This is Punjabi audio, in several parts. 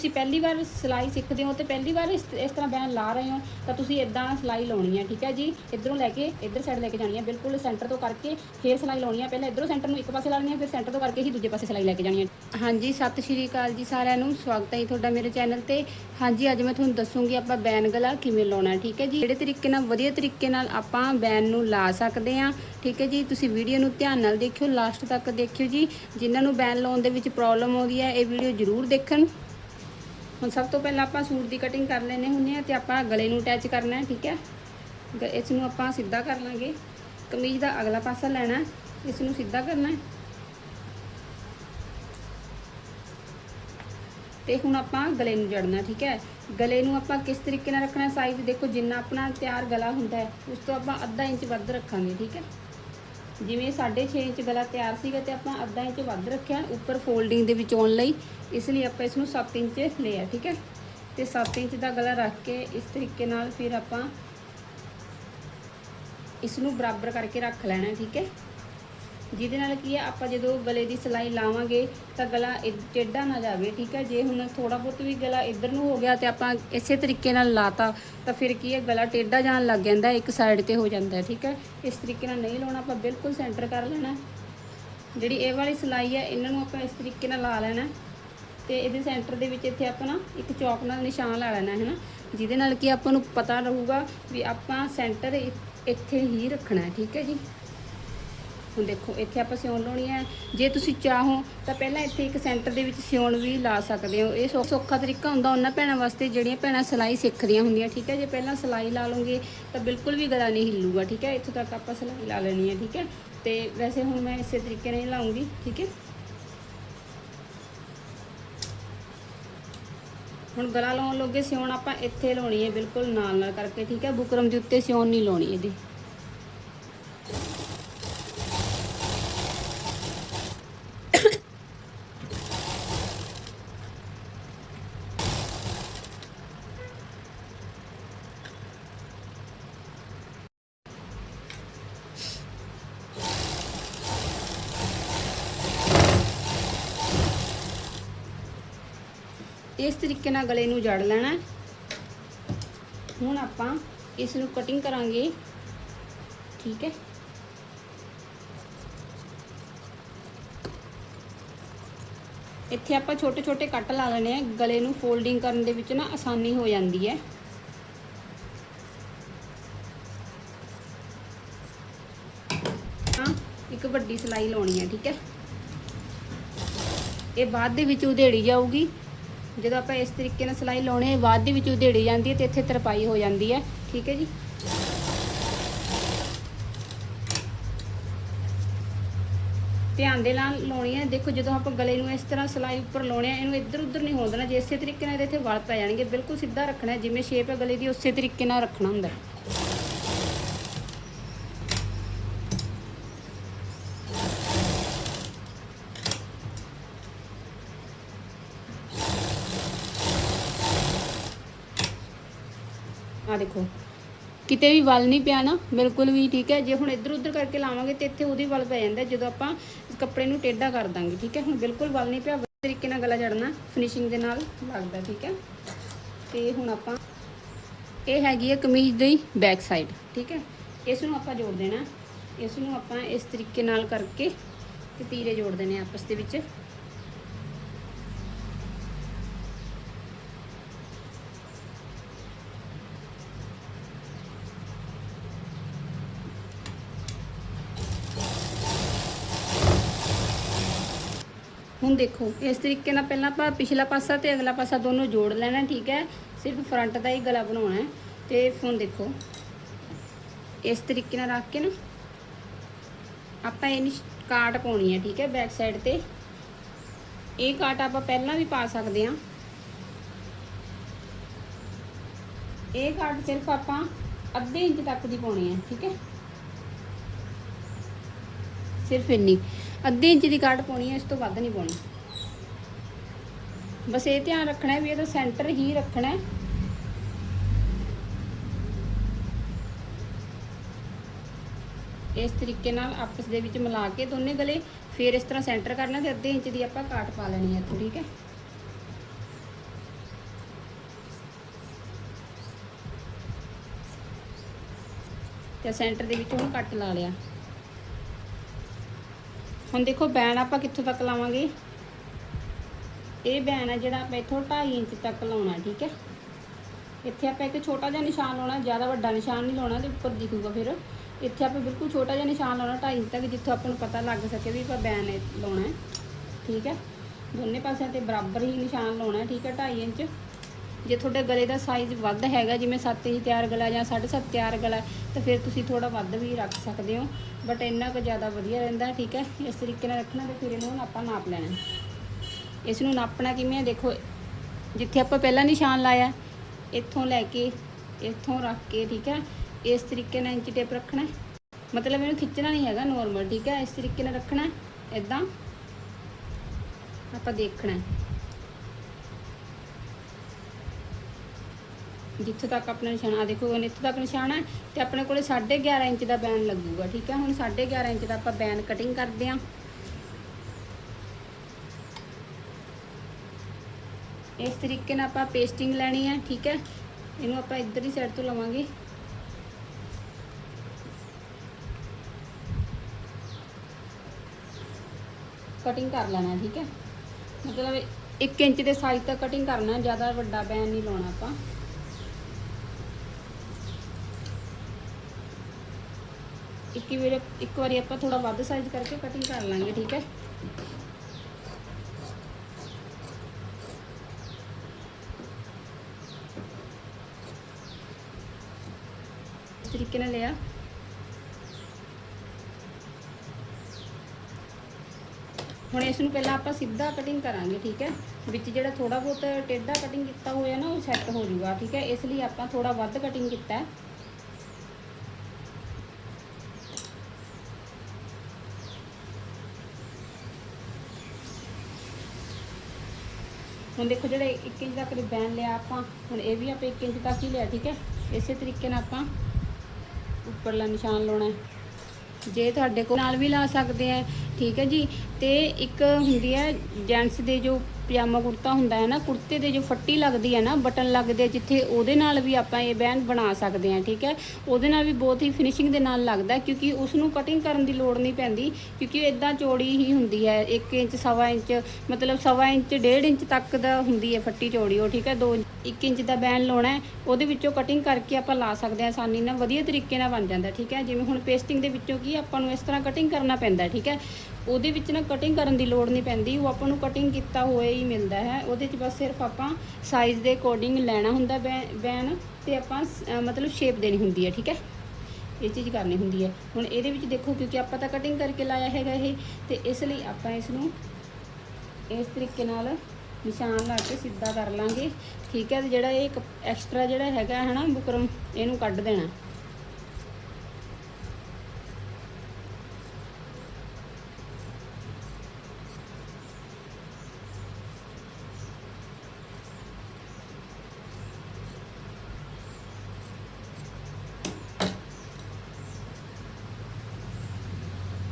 ਤੁਸੀਂ ਪਹਿਲੀ ਵਾਰ ਸਿਲਾਈ ਸਿੱਖਦੇ ਹੋ ਤੇ ਪਹਿਲੀ ਵਾਰ ਇਸ ਇਸ ਤਰ੍ਹਾਂ ਬੈਨ ਲਾ ਰਹੇ ਹੋ, ਤਾਂ ਤੁਸੀਂ ਇਦਾਂ ਸਿਲਾਈ ਲਾਉਣੀ ਹੈ ਠੀਕ ਹੈ ਜੀ? ਇਧਰੋਂ ਲੈ ਕੇ ਇਧਰ ਸਾਈਡ ਲੈ ਕੇ ਜਾਣੀ ਹੈ ਬਿਲਕੁਲ ਸੈਂਟਰ ਤੋਂ ਕਰਕੇ ਫੇਰ ਸਿਲਾਈ ਲਾਉਣੀ ਹੈ ਪਹਿਲਾਂ ਇਧਰੋਂ ਸੈਂਟਰ ਨੂੰ ਇੱਕ ਪਾਸੇ ਲਾਉਣੀ ਹੈ ਫਿਰ ਸੈਂਟਰ ਤੋਂ ਕਰਕੇ ਹੀ ਦੂਜੇ ਪਾਸੇ ਸਿਲਾਈ ਲੈ ਕੇ ਜਾਣੀ ਹੈ ਹਾਂਜੀ, ਸਤਿ ਸ਼੍ਰੀ ਅਕਾਲ ਜੀ ਸਾਰਿਆਂ ਨੂੰ, ਸਵਾਗਤ ਹੈ ਜੀ ਤੁਹਾਡਾ ਮੇਰੇ ਚੈਨਲ ਤੇ। ਹਾਂਜੀ, ਅੱਜ ਮੈਂ ਤੁਹਾਨੂੰ ਦੱਸੂਗੀ ਆਪਾਂ ਬੈਨ ਗਲਾ ਕਿਵੇਂ ਲਾਉਣਾ, ਠੀਕ ਹੈ ਜੀ? ਜਿਹੜੇ ਤਰੀਕੇ ਨਾਲ, ਵਧੀਆ ਤਰੀਕੇ ਨਾਲ ਆਪਾਂ ਬੈਨ ਨੂੰ ਲਾ ਸਕਦੇ ਹਾਂ, ਠੀਕ ਹੈ ਜੀ? ਤੁਸੀਂ ਵੀਡੀਓ ਨੂੰ ਧਿਆਨ ਨਾਲ ਦੇਖਿਓ ਲਾਸਟ ਤੱਕ ਦੇਖਿਓ ਜੀ। ਜਿਨ੍ਹਾਂ ਨੂੰ ਬੈਨ ਲਾਉਣ ਦੇ ਵਿੱਚ ਪ੍ਰੋਬਲਮ ਆਉਂਦੀ ਹੈ, ਇਹ ਵੀਡੀਓ ਜ਼ਰੂਰ ਦੇਖਣ। ਹੁਣ ਸਭ ਤੋਂ ਪਹਿਲਾਂ ਆਪਾਂ ਸੂਟ ਦੀ ਕਟਿੰਗ ਕਰ ਲੈਨੇ ਹੁੰਨੇ ਆ ਤੇ ਆਪਾਂ ਗਲੇ ਨੂੰ ਅਟੈਚ ਕਰਨਾ ਹੈ, ਠੀਕ ਹੈ? ਗ- ਇਸ ਨੂੰ ਆਪਾਂ ਸਿੱਧਾ ਕਰ ਲਾਂਗੇ। ਕਮੀਜ਼ ਦਾ ਅਗਲਾ ਪਾਸਾ ਲੈਣਾ ਇਸ ਨੂੰ ਸਿੱਧਾ ਕਰਨਾ ਹੈ। ਤੇ ਹੁਣ ਆਪਾਂ ਗਲੇ ਨੂੰ ਜੜਨਾ ਠੀਕ ਹੈ? ਗਲੇ ਨੂੰ ਆਪਾਂ ਕਿਸ ਤਰੀਕੇ ਨਾਲ ਰੱਖਣਾ ਸਾਈਜ਼ ਦੇਖੋ, ਜਿੰਨਾ ਆਪਣਾ ਤਿਆਰ ਗਲਾ ਹੁੰਦਾ ਹੈ, ਉਸ ਤੋਂ ਆਪਾਂ ਅੱਧਾ ਇੰਚ ਵੱਧ ਰੱਖਾਂਗੇ, ਠੀਕ ਹੈ? ਜਿਵੇਂ 6.5 ਇੰਚ ਗਲਾ ਤਿਆਰ ਸੀਗਾ ਤੇ ਆਪਾਂ ਅੱਧਾ ਇੰਚ ਵੱਧ ਰੱਖਿਆ ਉੱਪਰ ਫੋਲਡਿੰਗ ਦੇ ਵਿੱਚ ਆਉਣ ਲਈ, ਇਸ ਲਈ ਆਪਾਂ ਇਸ ਨੂੰ 7 ਇੰਚ ਲਿਆ, ਠੀਕ ਹੈ? ਤੇ 7 ਇੰਚ ਦਾ ਗਲਾ ਰੱਖ ਕੇ ਇਸ ਤਰੀਕੇ ਨਾਲ ਫਿਰ ਆਪਾਂ ਇਸ ਨੂੰ ਬਰਾਬਰ ਕਰਕੇ ਰੱਖ ਲੈਣਾ, ਠੀਕ ਹੈ? ਜਿਹਦੇ ਨਾਲ ਕੀ ਹੈ ਆਪਾਂ ਜਦੋਂ ਗਲੇ ਦੀ ਸਿਲਾਈ ਲਾਵਾਂਗੇ ਤਾਂ ਗਲਾ ਟੇਢਾ ਨਾ ਜਾਵੇ, ਠੀਕ ਹੈ ਜੇ ਹੁਣ ਥੋੜਾ ਬਹੁਤ ਵੀ ਗਲਾ ਇੱਧਰ ਨੂੰ ਹੋ ਗਿਆ ਤੇ ਆਪਾਂ ਇਸੇ ਤਰੀਕੇ ਨਾਲ ਲਾਤਾ, ਤਾਂ ਫਿਰ ਕੀ ਹੈ ਗਲਾ ਟੇਢਾ ਜਾਣ ਲੱਗ ਜਾਂਦਾ, ਇੱਕ ਸਾਈਡ ਤੇ ਹੋ ਜਾਂਦਾ, ਠੀਕ ਹੈ ਇਸ ਤਰੀਕੇ ਨਾਲ ਨਹੀਂ ਲਾਉਣਾ, ਆਪਾਂ ਬਿਲਕੁਲ ਸੈਂਟਰ ਕਰ ਲੈਣਾ। ਜਿਹੜੀ ਇਹ ਵਾਲੀ ਸਿਲਾਈ ਹੈ ਇਹਨਾਂ ਨੂੰ ਆਪਾਂ ਇਸ ਤਰੀਕੇ ਨਾਲ ਲਾ ਲੈਣਾ। ਹੈ ਤੇ ਇਹਦੇ ਸੈਂਟਰ ਦੇ ਵਿੱਚ ਇੱਥੇ ਆਪਾਂ ਨਾ ਇੱਕ ਚੌਕ ਨਾਲ ਨਿਸ਼ਾਨ ਲਾ ਲੈਣਾ ਹੈ ਨਾ ਜਿਹਦੇ ਨਾਲ ਕਿ ਆਪਾਂ ਨੂੰ ਪਤਾ ਰਹੂਗਾ ਵੀ ਆਪਾਂ ਸੈਂਟਰ ਇ- ਇੱਥੇ ਹੀ ਰੱਖਣਾ, ਠੀਕ ਹੈ ਜੀ? ਹੁਣ ਦੇਖੋ, ਇੱਥੇ ਆਪਾਂ ਸਿਉਣ ਲਾਉਣੀ ਹੈ। ਜੇ ਤੁਸੀਂ ਚਾਹੋ, ਤਾਂ ਪਹਿਲਾਂ ਇੱਥੇ ਇੱਕ ਸੈਂਟਰ ਦੇ ਵਿੱਚ ਸਿਉਣ ਵੀ ਲਾ ਸਕਦੇ ਹੋ। ਇਹ ਸੌ- ਸੌਖਾ ਤਰੀਕਾ ਹੁੰਦਾ ਉਹਨਾਂ ਭੈਣਾਂ ਵਾਸਤੇ, ਜਿਹੜੀਆਂ ਭੈਣਾਂ ਸਿਲਾਈ ਸਿੱਖਦੀਆਂ ਹੁੰਦੀਆਂ, ਠੀਕ ਹੈ? ਜੇ ਪਹਿਲਾਂ ਸਿਲਾਈ ਲਾ ਲਓਗੇ, ਤਾਂ ਬਿਲਕੁਲ ਵੀ ਗਲਾ ਨਹੀਂ ਹਿੱਲੂਗਾ, ਠੀਕ ਹੈ? ਇੱਥੋਂ ਤੱਕ ਆਪਾਂ ਸਿਲਾਈ ਲਾ ਲੈਣੀ ਹੈ, ਠੀਕ ਹੈ? ਤੇ ਵੈਸੇ ਹੁਣ ਮੈਂ ਇਸੇ ਤਰੀਕੇ ਨਾਲ ਹੀ ਲਾਉਂਗੀ, ਠੀਕ ਹੈ? ਹੁਣ ਗਲਾ ਲਾਉਣ ਲੱਗੇ, ਸਿਉਣ ਆਪਾਂ ਇੱਥੇ ਲਾਉਣੀ ਹੈ, ਬਿਲਕੁਲ ਨਾਲ ਨਾਲ ਕਰਕੇ, ਠੀਕ ਹੈ? ਬੁਕਰਮ ਦੇ ਉੱਤੇ ਸਿਉਣ ਨਹੀਂ ਲਾਉਣੀ ਇਹਦੀ। ਇਸ ਤਰੀਕੇ ਨਾਲ ਗਲੇ ਨੂੰ ਜੜ ਲੈਣਾ ਹੁਣ ਆਪਾਂ ਇਸ ਨੂੰ ਕਟਿੰਗ ਕਰਾਂਗੇ। ਠੀਕ ਹੈ। ਇੱਥੇ ਆਪਾਂ ਛੋਟੇ ਛੋਟੇ ਕੱਟ ਲਾ ਲੈਣੇ ਆ ਗਲੇ ਨੂੰ ਫੋਲਡਿੰਗ ਕਰਨ ਦੇ ਵਿੱਚ ਨਾ ਆਸਾਨੀ ਹੋ ਜਾਂਦੀ ਹੈ। ਇੱਕ ਵੱਡੀ ਸਲਾਈ ਲਾਉਣੀ ਹੈ, ਠੀਕ ਹੈ। ਇਹ ਬਾਅਦ ਦੇ ਵਿੱਚ ਉਧੇੜੀ ਜਾਊਗੀ। ਜਦੋਂ ਆਪਾਂ ਇਸ ਤਰੀਕੇ ਨਾਲ ਸਿਲਾਈ ਲਾਉਣੇ ਬਾਅਦ ਦੇ ਵਿੱਚ ਉਧੇੜੀ ਜਾਂਦੀ ਹੈ ਤੇ ਇੱਥੇ ਤਰਪਾਈ ਹੋ ਜਾਂਦੀ ਹੈ। ਠੀਕ ਹੈ ਜੀ? ਧਿਆਨ ਦੇ ਨਾਲ ਲਾਉਣੀ ਹੈ। ਦੇਖੋ, ਜਦੋਂ ਆਪਾਂ ਗਲੇ ਨੂੰ ਇਸ ਤਰ੍ਹਾਂ ਸਿਲਾਈ ਉੱਪਰ ਲਾਉਣੇ ਆ, ਇਹਨੂੰ ਇੱਧਰ ਉੱਧਰ ਨਹੀਂ ਹੋਣ ਦੇਣਾ। ਜੇ ਇਸੇ ਤਰੀਕੇ ਨਾਲ ਇਹਦੇ ਇੱਥੇ ਵਲ ਪੈ ਜਾਣਗੇ, ਬਿਲਕੁਲ ਸਿੱਧਾ ਰੱਖਣਾ ਜਿਵੇਂ ਸ਼ੇਪ ਹੈ ਗਲੇ ਦੀ, ਉਸੇ ਤਰੀਕੇ ਨਾਲ ਰੱਖਣਾ ਹੁੰਦਾ ਆ ਦੇਖੋ। ਕਿਤੇ ਵੀ ਵਲ ਨਹੀਂ ਪਿਆ ਨਾ, ਬਿਲਕੁਲ ਵੀ ਠੀਕ ਹੈ। ਜੇ ਹੁਣ ਇੱਧਰ ਉੱਧਰ ਕਰਕੇ ਲਾਵਾਂਗੇ ਤੇ ਇੱਥੇ ਉਹਦੀ ਵਲ ਪੈ ਜਾਂਦਾ, ਜਦੋਂ ਆਪਾਂ ਕੱਪੜੇ ਨੂੰ ਟੇਢਾ ਕਰ ਦਾਂਗੇ, ਠੀਕ ਹੈ। ਹੁਣ ਬਿਲਕੁਲ ਵਲ ਨਹੀਂ ਪਿਆ, ਵਧੀਆ ਤਰੀਕੇ ਨਾਲ ਗਲਾ ਜੜਨਾ ਫਿਨਿਸ਼ਿੰਗ ਦੇ ਨਾਲ ਲੱਗਦਾ, ਠੀਕ ਹੈ। ਤੇ ਹੁਣ ਆਪਾਂ, ਇਹ ਹੈਗੀ ਹੈ ਕਮੀਜ਼ ਦੀ ਬੈਕ ਸਾਈਡ ਠੀਕ ਹੈ। ਇਸ ਨੂੰ ਆਪਾਂ ਜੋੜ ਦੇਣਾ। ਇਸ ਨੂੰ ਆਪਾਂ ਇਸ ਤਰੀਕੇ ਨਾਲ ਕਰਕੇ ਤੇ ਤੀਰੇ ਜੋੜ ਦੇਣੇ ਆਪਸ ਦੇ ਵਿੱਚ। ਹੁਣ ਦੇਖੋ, ਇਸ ਤਰੀਕੇ ਨਾਲ ਪਹਿਲਾਂ ਆਪਾਂ ਪਿਛਲਾ ਪਾਸਾ ਤੇ ਅਗਲਾ ਪਾਸਾ ਦੋਨੋਂ ਜੋੜ ਲੈਣਾ, ਠੀਕ ਹੈ? ਸਿਰਫ ਫਰੰਟ ਦਾ ਹੀ ਗਲਾ ਬਣਾਉਣਾ ਹੈ। ਤੇ ਹੁਣ ਦੇਖੋ, ਇਸ ਤਰੀਕੇ ਨਾਲ ਰੱਖ ਕੇ ਨਾ, ਆਪਾਂ ਇਹਨੀ ਕਾਟ ਪਾਉਣੀ ਹੈ, ਠੀਕ ਹੈ? ਬੈਕ ਸਾਈਡ ਤੇ। ਇਹ ਕਾਟ ਆਪਾਂ ਪਹਿਲਾਂ ਵੀ ਪਾ ਸਕਦੇ ਹਾਂ। ਇਹ ਕਾਟ ਸਿਰਫ ਆਪਾਂ ਅੱਧੇ ਇੰਚ ਤੱਕ ਦੀ ਪਾਉਣੀ ਹੈ, ਠੀਕ ਹੈ? ਸਿਰਫ ਇੰਨੀ। ਅੱਧੇ ਇੰਚ ਦੀ ਕਾਟ ਪਾਉਣੀ ਹੈ, ਇਸ ਤੋਂ ਵੱਧ ਨਹੀਂ ਪਾਉਣੀ। ਬਸ ਇਹ ਧਿਆਨ ਰੱਖਣਾ ਵੀ ਇਹਦਾ ਸੈਂਟਰ ਹੀ ਰੱਖਣਾ ਹੈ। ਇਸ ਤਰੀਕੇ ਨਾਲ ਆਪਸ ਦੇ ਵਿੱਚ ਮਿਲਾ ਕੇ ਦੋਨੇ ਗਲੇ ਫਿਰ ਇਸ ਤਰ੍ਹਾਂ ਸੈਂਟਰ ਕਰਨਾ ਤੇ ਅੱਧੇ ਇੰਚ ਦੀ ਆਪਾਂ ਕਾਟ ਪਾ ਲੈਣੀ ਹੈ ਇੱਥੇ, ਠੀਕ ਹੈ? ਤੇ ਸੈਂਟਰ ਦੇ ਵਿੱਚ ਹੁਣ ਕੱਟ ਲਾ ਲਿਆ। ਹੁਣ ਦੇਖੋ, ਬੈਨ ਆਪਾਂ ਕਿੱਥੋਂ ਤੱਕ ਲਾਵਾਂਗੇ? ਇਹ ਬੈਨ ਹੈ ਜਿਹੜਾ ਆਪਾਂ ਇੱਥੋਂ 2.5 ਇੰਚ ਤੱਕ ਲਾਉਣਾ, ਠੀਕ ਹੈ? ਇੱਥੇ ਆਪਾਂ ਇੱਕ ਛੋਟਾ ਜਿਹਾ ਨਿਸ਼ਾਨ ਲਾਉਣਾ, ਜ਼ਿਆਦਾ ਵੱਡਾ ਨਿਸ਼ਾਨ ਨਹੀਂ ਲਾਉਣਾ, ਤੇ ਉੱਪਰ ਦਿਖੂਗਾ ਫਿਰ। ਇੱਥੇ ਆਪਾਂ ਬਿਲਕੁਲ ਛੋਟਾ ਜਿਹਾ ਨਿਸ਼ਾਨ ਲਾਉਣਾ 2.5 ਇੰਚ ਤੱਕ, ਜਿੱਥੋਂ ਆਪਾਂ ਨੂੰ ਪਤਾ ਲੱਗ ਸਕੇ ਵੀ ਆਪਾਂ ਬੈਨ ਲਾਉਣਾ ਹੈ, ਠੀਕ ਹੈ? ਦੋਨੇ ਪਾਸਿਆਂ ਤੇ ਬਰਾਬਰ ਹੀ ਨਿਸ਼ਾਨ ਲਾਉਣਾ ਠੀਕ ਹੈ? 2.5 ਇੰਚ। ਜੇ ਤੁਹਾਡੇ ਗਲੇ ਦਾ ਸਾਈਜ਼ ਵੱਧ ਹੈਗਾ, ਜਿਵੇਂ 7 ਇੰਚ ਤਿਆਰ ਗਲਾ ਜਾਂ 7.5 ਤਿਆਰ ਗਲਾ, ਤਾਂ ਫਿਰ ਤੁਸੀਂ ਥੋੜਾ ਵੱਧ ਵੀ ਰੱਖ ਸਕਦੇ ਹੋ। ਬਟ ਇੰਨਾ ਕੁ ਜ਼ਿਆਦਾ ਵਧੀਆ ਰਹਿੰਦਾ, ਠੀਕ ਹੈ? ਇਸ ਤਰੀਕੇ ਨਾਲ ਰੱਖਣਾ ਤੇ ਫਿਰ ਇਹਨੂੰ ਆਪਾਂ ਨਾਪ ਲੈਣਾ ਇਸ ਨੂੰ ਨਾਪਣਾ ਕਿਵੇਂ ਹੈ? ਦੇਖੋ, ਜਿੱਥੇ ਆਪਾਂ ਪਹਿਲਾਂ ਨਿਸ਼ਾਨ ਲਾਇਆ, ਇੱਥੋਂ ਲੈ ਕੇ, ਇੱਥੋਂ ਰੱਖ ਕੇ, ਠੀਕ ਹੈ? ਇਸ ਤਰੀਕੇ ਨਾਲ ਇੰਚ ਟੇਪ ਰੱਖਣਾ ਮਤਲਬ ਇਹਨੂੰ ਖਿੱਚਣਾ ਨਹੀਂ ਹੈਗਾ ਨੋਰਮਲ ਠੀਕ ਹੈ? ਇਸ ਤਰੀਕੇ ਨਾਲ ਰੱਖਣਾ ਇਦਾਂ ਆਪਾਂ ਦੇਖਣਾ ਜਿੱਥੋਂ ਤੱਕ ਆਪਣਾ ਨਿਸ਼ਾਨ ਆ ਦੇਖੋ ਇੱਥੋਂ ਤੱਕ ਨਿਸ਼ਾਨ ਹੈ ਤੇ ਆਪਣੇ ਕੋਲੇ 11.5 ਇੰਚ ਦਾ ਬੈਨ ਲੱਗੂਗਾ, ਠੀਕ ਹੈ? ਹੁਣ 11.5 ਇੰਚ ਦਾ ਆਪਾਂ ਬੈਨ ਕਟਿੰਗ ਕਰਦੇ ਹਾਂ। ਇਸ ਤਰੀਕੇ ਨਾਲ ਆਪਾਂ ਪੇਸਟਿੰਗ ਲੈਣੀ ਹੈ, ਠੀਕ ਹੈ? ਇਹਨੂੰ ਆਪਾਂ ਇੱਧਰ ਹੀ ਸਾਈਡ ਤੋਂ ਲਵਾਂਗੇ। ਕਟਿੰਗ ਕਰ ਲੈਣਾ, ਠੀਕ ਹੈ? ਮਤਲਬ 1 ਇੰਚ ਦੇ ਸਾਈਜ਼ ਤੱਕ ਕਟਿੰਗ ਕਰਨਾ, ਜ਼ਿਆਦਾ ਵੱਡਾ ਬੈਨ ਨਹੀਂ ਲਾਉਣਾ ਆਪਾਂ। ਇੱਕ ਵਾਰੀ ਇੱਕ ਵਾਰੀ ਆਪਾਂ ਥੋੜਾ ਵੱਧ ਸਾਈਜ਼ ਕਰਕੇ ਕਟਿੰਗ ਕਰ ਲਾਂਗੇ, ਠੀਕ ਹੈ? ਇਸ ਤਰੀਕੇ ਨਾਲ ਲਿਆ। ਹੁਣ ਇਸ ਨੂੰ ਪਹਿਲਾਂ ਆਪਾਂ ਸਿੱਧਾ ਕਟਿੰਗ ਕਰਾਂਗੇ, ਠੀਕ ਹੈ? ਵਿੱਚ ਜਿਹੜਾ ਥੋੜਾ ਬਹੁਤ ਟੇਢਾ ਕਟਿੰਗ ਕੀਤਾ ਹੋਇਆ ਨਾ, ਉਹ ਸੈੱਟ ਹੋ ਜਾਊਗਾ, ਠੀਕ ਹੈ? ਇਸ ਲਈ ਆਪਾਂ ਥੋੜਾ ਵੱਧ ਕਟਿੰਗ ਕੀਤਾ ਹੈ। ਹੁਣ ਦੇਖੋ ਜਿਹੜੇ 1 ਇੰਚ ਦਾ ਦੇ ਬੈਨ ਲਿਆ ਆਪਾਂ, ਹੁਣ ਇਹ ਵੀ ਆਪਾਂ 1 ਇੰਚ ਤੱਕ ਹੀ ਲਿਆ, ਠੀਕ ਹੈ? ਇਸੇ ਤਰੀਕੇ ਨਾਲ ਆਪਾਂ ਉੱਪਰਲਾ ਨਿਸ਼ਾਨ ਲਾਉਣਾ ਹੈ। ਜੇ ਤੁਹਾਡੇ ਕੋਲ ਨਾਲ ਵੀ ਲਾ ਸਕਦੇ ਆ ਠੀਕ ਹੈ ਜੀ? ਤੇ ਇੱਕ ਹੁੰਦੀ ਹੈ ਜੈਂਟਸ ਦੇ ਜੋ ਪਜਾਮਾ ਕੁੜਤਾ ਹੁੰਦਾ ਹੈ ਨਾ, ਕੁੜਤੇ ਦੇ ਜੋ ਫੱਟੀ ਲੱਗਦੀ ਹੈ ਨਾ, ਬਟਨ ਲੱਗਦੇ ਆ ਜਿੱਥੇ ਉਹਦੇ ਨਾਲ ਵੀ ਆਪਾਂ ਇਹ ਬੈਂਡ ਬਣਾ ਸਕਦੇ ਹਾਂ, ਠੀਕ ਹੈ? ਉਹਦੇ ਨਾਲ ਵੀ ਬਹੁਤ ਹੀ ਫਿਨਿਸ਼ਿੰਗ ਦੇ ਨਾਲ ਲੱਗਦਾ ਕਿਉਂਕਿ ਉਸ ਨੂੰ ਕਟਿੰਗ ਕਰਨ ਦੀ ਲੋੜ ਨਹੀਂ ਪੈਂਦੀ, ਕਿਉਂਕਿ ਇਦਾਂ ਚੌੜੀ ਹੀ ਹੁੰਦੀ ਹੈ 1 ਇੰਚ, ਸਵਾ ਇੰਚ, ਮਤਲਬ ਸਵਾ ਇੰਚ 1.5 ਇੰਚ ਤੱਕ ਦਾ ਹੁੰਦੀ ਹੈ ਫੱਟੀ ਚੌੜੀ, ਉਹ ਠੀਕ ਹੈ? 2 1 ਇੰਚ ਦਾ ਬੈਨ ਲਾਉਣਾ ਹੈ, ਉਹਦੇ ਵਿੱਚੋਂ ਕਟਿੰਗ ਕਰਕੇ ਆਪਾਂ ਲਾ ਸਕਦੇ ਆ ਆਸਾਨੀ ਨਾਲ ਵਧੀਆ ਤਰੀਕੇ ਨਾਲ ਬਣ ਜਾਂਦਾ, ਠੀਕ ਹੈ? ਜਿਵੇਂ ਹੁਣ ਪੇਸਟਿੰਗ ਦੇ ਵਿੱਚੋਂ ਕੀ ਆਪਾਂ ਨੂੰ ਇਸ ਤਰ੍ਹਾਂ ਕਟਿੰਗ ਕਰਨਾ ਪੈਂਦਾ, ਠੀਕ ਹੈ? ਉਹਦੇ ਵਿੱਚ ਨਾ ਕਟਿੰਗ ਕਰਨ ਦੀ ਲੋੜ ਨਹੀਂ ਪੈਂਦੀ, ਉਹ ਆਪਾਂ ਨੂੰ ਕਟਿੰਗ ਕੀਤਾ ਹੋਇਆ ਹੀ ਮਿਲਦਾ ਹੈ। ਉਹਦੇ 'ਚ ਬਸ ਸਿਰਫ ਆਪਾਂ ਸਾਈਜ਼ ਦੇ ਅਕੋਰਡਿੰਗ ਲੈਣਾ ਹੁੰਦਾ ਬੈ- ਬੈਨ ਤੇ ਆਪਾਂ ਮਤਲਬ ਸ਼ੇਪ ਦੇਣੀ ਹੁੰਦੀ ਹੈ, ਠੀਕ ਹੈ? ਇਹ ਚੀਜ਼ ਕਰਨੀ ਹੁੰਦੀ ਹੈ। ਹੁਣ ਇਹਦੇ ਵਿੱਚ ਦੇਖੋ, ਕਿਉਂਕਿ ਆਪਾਂ ਤਾਂ ਕਟਿੰਗ ਕਰਕੇ ਲਾਇਆ ਹੈਗਾ ਇਹ, ਤੇ ਇਸ ਲਈ ਆਪਾਂ ਇਸ ਨੂੰ ਇਸ ਤਰੀਕੇ ਨਾਲ ਨਿਸ਼ਾਨ ਲਾ ਕੇ ਸਿੱਧਾ ਕਰ ਲਾਂਗੇ। ਠੀਕ ਹੈ, ਤੇ ਜਿਹੜਾ ਇਹ ਐਕਸਟਰਾ ਜਿਹੜਾ ਹੈਗਾ ਹੈ ਨਾ ਬੁਕਰਮ ਇਹਨੂੰ ਕੱਢ ਦੇਣਾ।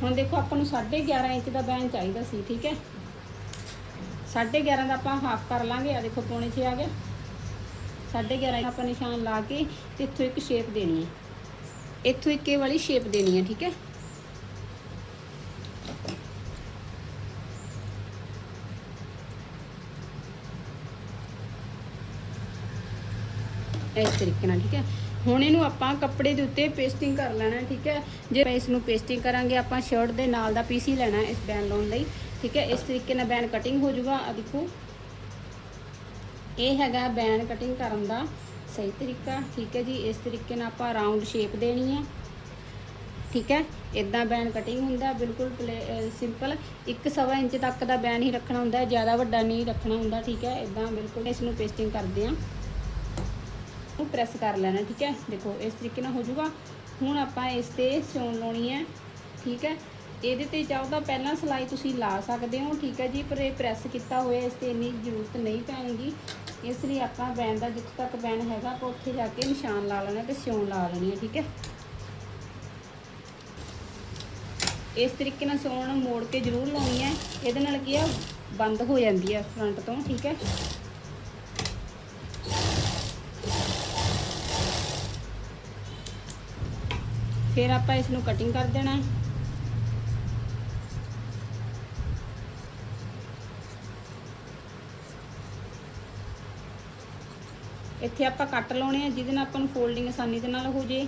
ਹੁਣ ਦੇਖੋ, ਆਪਾਂ ਨੂੰ 11.5 ਇੰਚ ਦਾ ਬੈਨ ਚਾਹੀਦਾ ਸੀ, ਠੀਕ ਹੈ। 11.5 ਦਾ ਆਪਾਂ ਹਾਫ ਕਰ ਲਾਂਗੇ। ਆ ਦੇਖੋ ਪੌਣੇ 6 ਆ ਗਿਆ 11.5 ਆਪਾਂ ਨਿਸ਼ਾਨ ਲਾ ਕੇ ਤੇ ਇੱਥੋਂ ਇੱਕ ਸ਼ੇਪ ਦੇਣੀ ਹੈ। ਇੱਥੋਂ ਇੱਕ ਇਹ ਵਾਲੀ ਸ਼ੇਪ ਦੇਣੀ ਹੈ, ਠੀਕ ਹੈ? ਇਸ ਤਰੀਕੇ ਨਾਲ, ਠੀਕ ਹੈ? ਹੁਣ ਇਹਨੂੰ ਆਪਾਂ ਕੱਪੜੇ ਦੇ ਉੱਤੇ ਪੇਸਟਿੰਗ ਕਰ ਲੈਣਾ, ਠੀਕ ਹੈ? ਜੇ ਆਪਾਂ ਇਸ ਨੂੰ ਪੇਸਟਿੰਗ ਕਰਾਂਗੇ, ਆਪਾਂ ਸ਼ਰਟ ਦੇ ਨਾਲ ਦਾ ਪੀਸ ਹੀ ਲੈਣਾ ਇਸ ਬੈਨ ਲਾਉਣ ਲਈ। ਠੀਕ ਹੈ, ਇਸ ਤਰੀਕੇ ਨਾਲ ਬੈਨ ਕਟਿੰਗ ਹੋ ਜਾਊਗਾ। ਆ ਦੇਖੋ, ਇਹ ਹੈਗਾ ਬੈਨ ਕਟਿੰਗ ਕਰਨ ਦਾ ਸਹੀ ਤਰੀਕਾ। ਠੀਕ ਹੈ ਜੀ, ਇਸ ਤਰੀਕੇ ਨਾਲ ਆਪਾਂ ਰਾਉਂਡ ਸ਼ੇਪ ਦੇਣੀ ਹੈ। ਠੀਕ ਹੈ ਇਦਾਂ ਬੈਨ ਕਟਿੰਗ ਹੁੰਦਾ, ਬਿਲਕੁਲ ਸਿੰਪਲ 1.5 ਇੰਚ ਤੱਕ ਦਾ ਬੈਨ ਹੀ ਰੱਖਣਾ ਹੁੰਦਾ, ਜ਼ਿਆਦਾ ਵੱਡਾ ਨਹੀਂ ਰੱਖਣਾ ਹੁੰਦਾ, ਠੀਕ ਹੈ। ਇਦਾਂ ਬਿਲਕੁਲ ਇਸ ਨੂੰ ਪੇਸਟਿੰਗ ਕਰਦੇ ਹਾਂ। ਨੂੰ ਪ੍ਰੈਸ ਕਰ ਲੈਣਾ, ਠੀਕ ਹੈ। ਦੇਖੋ, ਇਸ ਤਰੀਕੇ ਨਾਲ ਹੋ ਜਾਊਗਾ। ਹੁਣ ਆਪਾਂ ਇਸ ਤੇ ਸਿਉਣ ਲਾਉਣੀ ਹੈ, ਠੀਕ ਹੈ। ਇਹਦੇ ਤੇ ਚਾਹੋ ਤਾਂ ਪਹਿਲਾਂ ਸਿਲਾਈ ਤੁਸੀਂ ਲਾ ਸਕਦੇ ਹੋ, ਠੀਕ ਹੈ ਜੀ, ਪਰ ਇਹ ਪ੍ਰੈਸ ਕੀਤਾ ਹੋਇਆ, ਇਸ ਤੇ ਇੰਨੀ ਜ਼ਰੂਰਤ ਨਹੀਂ ਪੈਣਗੀ ਇਸ ਲਈ ਆਪਾਂ ਬੈਨ ਦਾ ਜਿੱਥੇ ਤੱਕ ਬੈਨ ਹੈਗਾ, ਆਪਾਂ ਉੱਥੇ ਜਾ ਕੇ ਨਿਸ਼ਾਨ ਲਾ ਲੈਣਾ ਤੇ ਸਿਉਣ ਲਾ ਲੈਣੀ ਹੈ, ਠੀਕ ਹੈ। ਇਸ ਤਰੀਕੇ ਨਾਲ ਸਿਉਣ ਮੋੜ ਕੇ ਜ਼ਰੂਰ ਲਾਉਣੀ ਹੈ। ਇਹਦੇ ਨਾਲ ਕੀ ਆ? ਬੰਦ ਹੋ ਜਾਂਦੀ ਹੈ ਫਰੰਟ ਤੋਂ, ਠੀਕ ਹੈ। ਫਿਰ ਆਪਾਂ ਇਸ ਨੂੰ ਕਟਿੰਗ ਕਰ ਦੇਣਾ ਹੈ। ਇੱਥੇ ਆਪਾਂ ਕੱਟ ਲਾਉਣੇ ਆ, ਜਿਹਦੇ ਨਾਲ ਆਪਾਂ ਨੂੰ ਫੋਲਡਿੰਗ ਆਸਾਨੀ ਦੇ ਨਾਲ ਹੋ ਜੇ।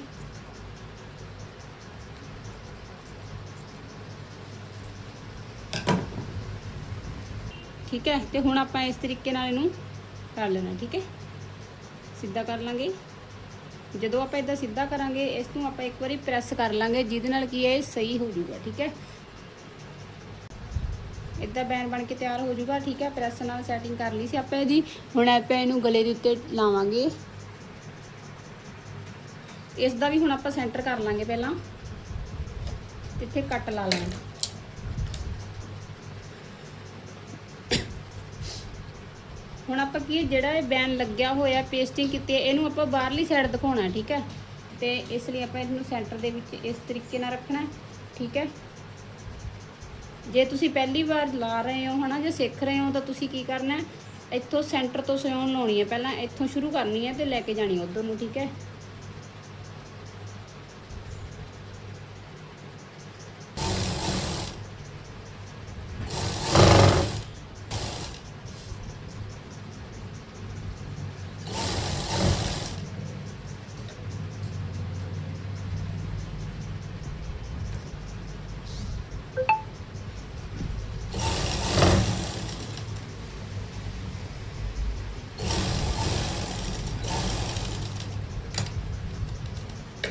ਠੀਕ ਹੈ? ਤੇ ਹੁਣ ਆਪਾਂ ਇਸ ਤਰੀਕੇ ਨਾਲ ਇਹਨੂੰ ਕਰ ਲੈਣਾ, ਠੀਕ ਹੈ? ਸਿੱਧਾ ਕਰ ਲਾਂਗੇ। ਜਦੋਂ ਆਪਾਂ ਇਦਾਂ ਸਿੱਧਾ ਕਰਾਂਗੇ, ਇਸ ਨੂੰ ਆਪਾਂ ਇੱਕ ਵਾਰੀ ਪ੍ਰੈਸ ਕਰ ਲਾਂਗੇ, ਜਿਹਦੇ ਨਾਲ ਕੀ ਹੈ, ਇਹ ਸਹੀ ਹੋ ਜਾਊਗਾ, ਠੀਕ ਹੈ? ਇਦਾਂ ਬੈਨ ਬਣ ਕੇ ਤਿਆਰ ਹੋ ਜਾਊਗਾ, ਠੀਕ ਹੈ ਪ੍ਰੈਸ ਨਾਲ ਸੈਟਿੰਗ ਕਰ ਲਈ ਸੀ ਆਪਾਂ ਜੀ। ਹੁਣ ਆਪਾਂ ਇਹਨੂੰ ਗਲੇ ਦੇ ਉੱਤੇ ਲਾਵਾਂਗੇ। ਇਸ ਦਾ ਵੀ ਹੁਣ ਆਪਾਂ ਸੈਂਟਰ ਕਰ ਲਾਂਗੇ ਪਹਿਲਾਂ। ਇੱਥੇ ਕੱਟ ਲਾ ਲਾਂਗੇ। ਹੁਣ ਆਪਾਂ ਕੀ, ਜਿਹੜਾ ਇਹ ਬੈਨ ਲੱਗਿਆ ਹੋਇਆ ਪੇਸਟਿੰਗ ਕੀਤੀ ਇਹਨੂੰ ਆਪਾਂ ਬਾਹਰਲੀ ਸਾਈਡ ਦਿਖਾਉਣਾ, ਠੀਕ ਹੈ? ਤੇ ਇਸ ਲਈ ਆਪਾਂ ਇਹਨੂੰ ਸੈਂਟਰ ਦੇ ਵਿੱਚ ਇਸ ਤਰੀਕੇ ਨਾਲ ਰੱਖਣਾ, ਠੀਕ ਹੈ? ਜੇ ਤੁਸੀਂ ਪਹਿਲੀ ਵਾਰ ਲਾ ਰਹੇ ਹੋ ਹਨਾ ਜਾਂ ਸਿੱਖ ਰਹੇ ਹੋ ਤਾਂ ਤੁਸੀਂ ਕੀ ਕਰਨਾ ਇੱਥੋਂ ਸੈਂਟਰ ਤੋਂ ਸਿਉਣ ਲਾਉਣੀ ਹੈ। ਪਹਿਲਾਂ ਇੱਥੋਂ ਸ਼ੁਰੂ ਕਰਨੀ ਹੈ ਤੇ ਲੈ ਕੇ ਜਾਣੀ ਉਧਰ ਨੂੰ, ਠੀਕ ਹੈ?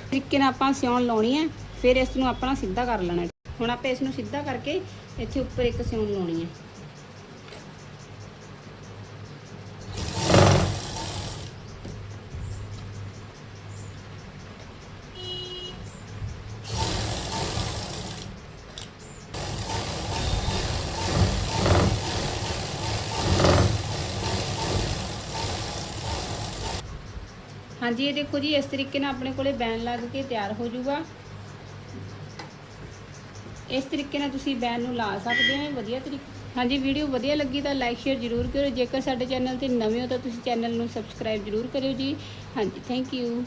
ਤਰੀਕੇ ਨਾਲ ਆਪਾਂ ਸਿਉਣ ਲਾਉਣੀ ਹੈ, ਫਿਰ ਇਸ ਨੂੰ ਆਪਣਾ ਸਿੱਧਾ ਕਰ ਲੈਣਾ ਹੁਣ ਆਪਾਂ ਇਸ ਨੂੰ ਸਿੱਧਾ ਕਰਕੇ ਇੱਥੇ ਉੱਪਰ ਇੱਕ ਸਿਉਣ ਲਾਉਣੀ ਹੈ। ਹਾਂਜੀ, ਇਹ ਦੇਖੋ ਜੀ, ਇਸ ਤਰੀਕੇ ਨਾਲ ਆਪਣੇ ਕੋਲੇ ਬੈਨ ਲੱਗ ਕੇ ਤਿਆਰ ਹੋ ਜਾਊਗਾ ਇਸ ਤਰੀਕੇ ਨਾਲ ਤੁਸੀਂ ਬੈਨ ਨੂੰ ਲਾ ਸਕਦੇ ਹੋ ਵਧੀਆ ਤਰੀਕੇ, ਹਾਂਜੀ, ਵੀਡੀਓ ਵਧੀਆ ਲੱਗੀ ਤਾਂ ਲਾਈਕ, ਸ਼ੇਅਰ ਜ਼ਰੂਰ ਕਰਿਓ। ਜੇਕਰ ਸਾਡੇ ਚੈਨਲ ਤੇ ਨਵੇਂ ਹੋ ਤਾਂ ਤੁਸੀਂ ਚੈਨਲ ਨੂੰ ਸਬਸਕ੍ਰਾਈਬ ਜ਼ਰੂਰ ਕਰਿਓ ਜੀ। ਹਾਂਜੀ, ਥੈਂਕ ਯੂ।